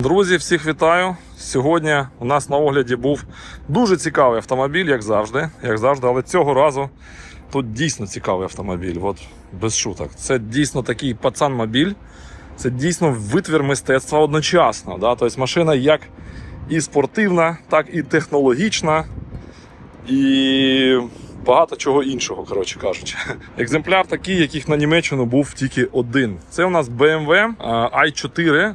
Друзі, всіх вітаю! Сьогодні у нас на огляді був дуже цікавий автомобіль, як завжди. Як завжди, але цього разу тут дійсно цікавий автомобіль. От без шуток. Це дійсно такий пацан-мобіль. Це дійсно витвір мистецтва одночасно. Да? Тобто машина як і спортивна, так і технологічна, і багато чого іншого, коротше кажучи. Екземпляр такий, яких на Німеччину був тільки один. Це у нас BMW i4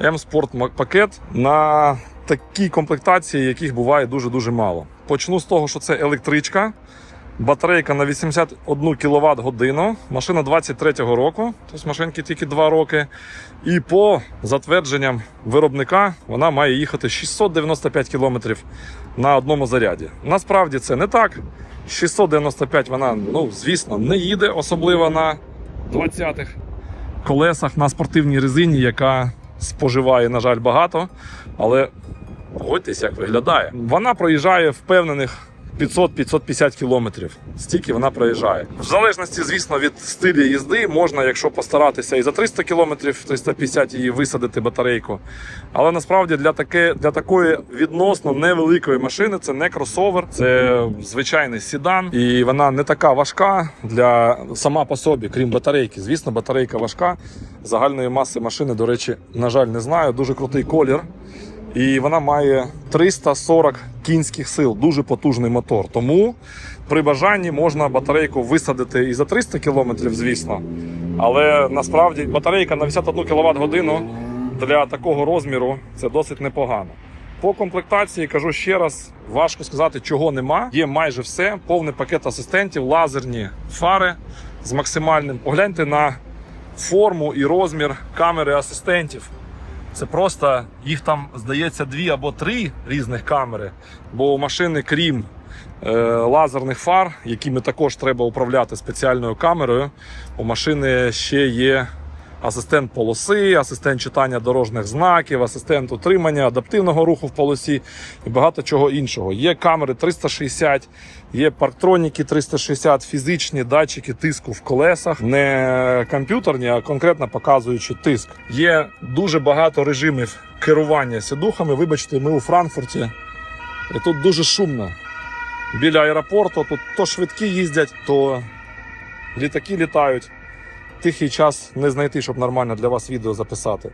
Sport пакет на такій комплектації, яких буває дуже-дуже мало. Почну з того, що це електричка. Батарейка на 81 кВт годину. Машина 23-го року, тобто машинки тільки 2 роки. І по затвердженням виробника вона має їхати 695 км на одному заряді. Насправді це не так. 695 вона, ну, звісно, не їде, особливо на 20-х колесах на спортивній резині, яка споживає, на жаль, багато. Але погодьтесь, як виглядає. Вона проїжджає впевнених 500-550 кілометрів. Стільки вона проїжджає. В залежності, звісно, від стилю їзди можна, якщо постаратися і за 300 кілометрів, 350 її висадити батарейку. Але насправді для, таке, для такої відносно невеликої машини це не кросовер, це звичайний седан, і вона не така важка для сама по собі, крім батарейки. Звісно, батарейка важка. Загальної маси машини, до речі, на жаль, не знаю. Дуже крутий колір. І вона має 340 кінських сил, дуже потужний мотор. Тому при бажанні можна батарейку висадити і за 300 км, звісно. Але насправді батарейка на 51 кВт годину для такого розміру це досить непогано. По комплектації кажу ще раз, важко сказати, чого нема. Є майже все, повний пакет асистентів, лазерні фари з максимальним. Погляньте на форму і розмір камери асистентів. Це просто їх там здається дві або три різних камери, бо у машини, крім е, лазерних фар, якими також треба управляти спеціальною камерою, у машини ще є асистент полоси, асистент читання дорожніх знаків, асистент утримання, адаптивного руху в полосі і багато чого іншого. Є камери 360, є парктроніки 360, фізичні датчики тиску в колесах, не комп'ютерні, а конкретно показуючи тиск. Є дуже багато режимів керування сідухами. Вибачте, ми у Франкфурті, і тут дуже шумно. Біля аеропорту тут то швидкі їздять, то літаки літають тихий час не знайти, щоб нормально для вас відео записати.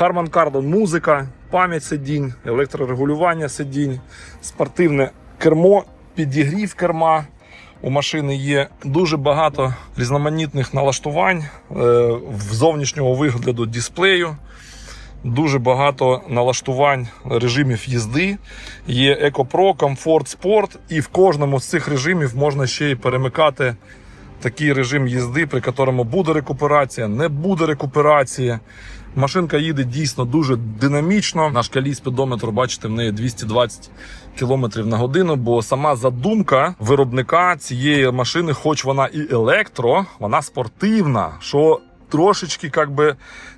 Harman Kardon музика, пам'ять сидінь, електрорегулювання сидінь, спортивне кермо, підігрів керма. У машини є дуже багато різноманітних налаштувань е, зовнішнього вигляду дисплею. Дуже багато налаштувань режимів їзди. Є EcoPro, Comfort, Sport, і в кожному з цих режимів можна ще й перемикати такий режим їзди, при якому буде рекуперація, не буде рекуперації. Машинка їде дійсно дуже динамічно. На шкалі спідометру, бачите, в неї 220 км на годину, бо сама задумка виробника цієї машини, хоч вона і електро, вона спортивна. що Трошечки як би,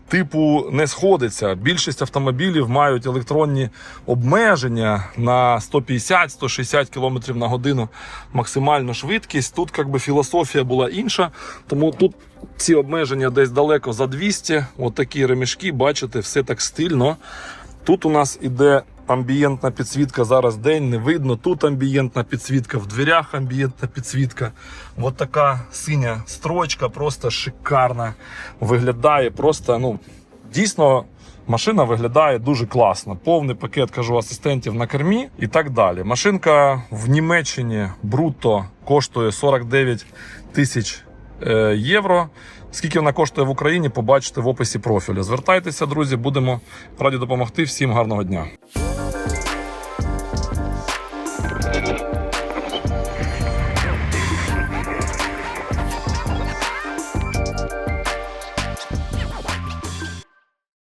типу не сходиться. Більшість автомобілів мають електронні обмеження на 150-160 км на годину максимальну швидкість. Тут як би, філософія була інша, тому тут ці обмеження десь далеко за 200. От ремішки, бачите, все так стильно. Тут у нас іде амбієнтна підсвітка. Зараз день не видно. Тут амбієнтна підсвітка, в дверях амбієнтна підсвітка. От така синя строчка, просто шикарна. Виглядає просто, ну, дійсно. Машина виглядає дуже класно. Повний пакет кажу асистентів на кермі і так далі. Машинка в Німеччині брутто коштує 49 тисяч е, євро. Скільки вона коштує в Україні, побачите в описі профілю. Звертайтеся, друзі, будемо раді допомогти. Всім гарного дня.